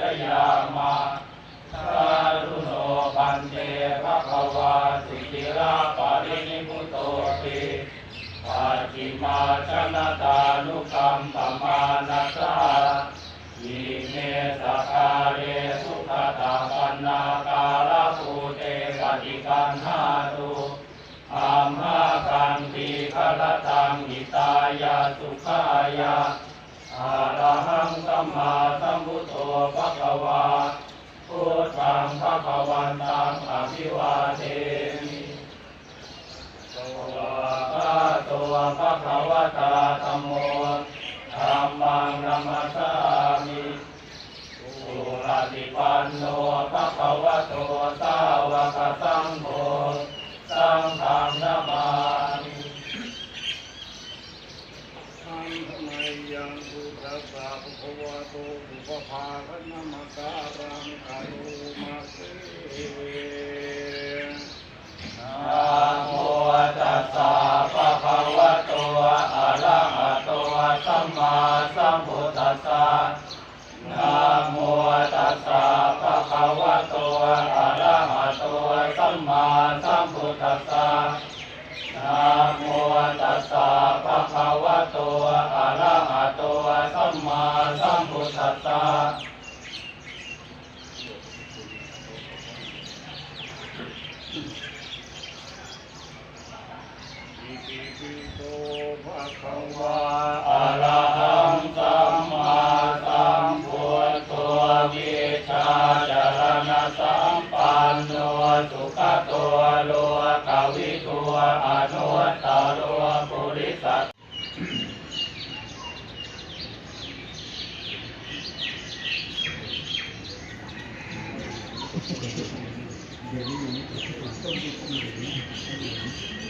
จยามาสาธุโนปันเตภะคะวาสิกิราปาริณิพุโตติปัจจิมาชนะตานุกรรมตมานัสสาอิเมสกาเรสุขตาปันนาการะภูเตปฏิกันหาตุอามากันติคารตังอิตายาสุขา ภะคะวะตาธัมโมธัมมังนัมมัสสามิสุปฏิปันโนภะคะวะโตสาวกสังโฆสังฆังนามามิธัมมยังพุทธัสสะภะคะวะโตอุปภาคนะมะการังคารุมาเส นะโมตัสสะภะคะวะโตอะระหะโตสัมมาสัมพุทธัสสะนะโมตัสสะภะคะวะโตอะระหะโตสัมมาสัมพุทธัสสะนะโมตัสสะภะคะวะโตอะระหะโตสัมมาสัมพุทธัสสะ อิติปิโตภะคะวะอะระหังสัมมาสัมพุทโธวิชาจารณะสัมปันโนสุขโตโลกวิทัวอนุตตโรปุริสัตตัว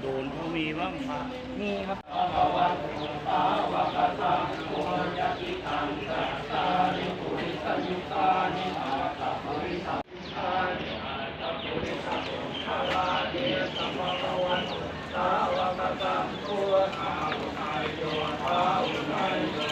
โดนเขามีบ้างปะมีครับสาวกสังโฆอาวุธายโยธาอุไนย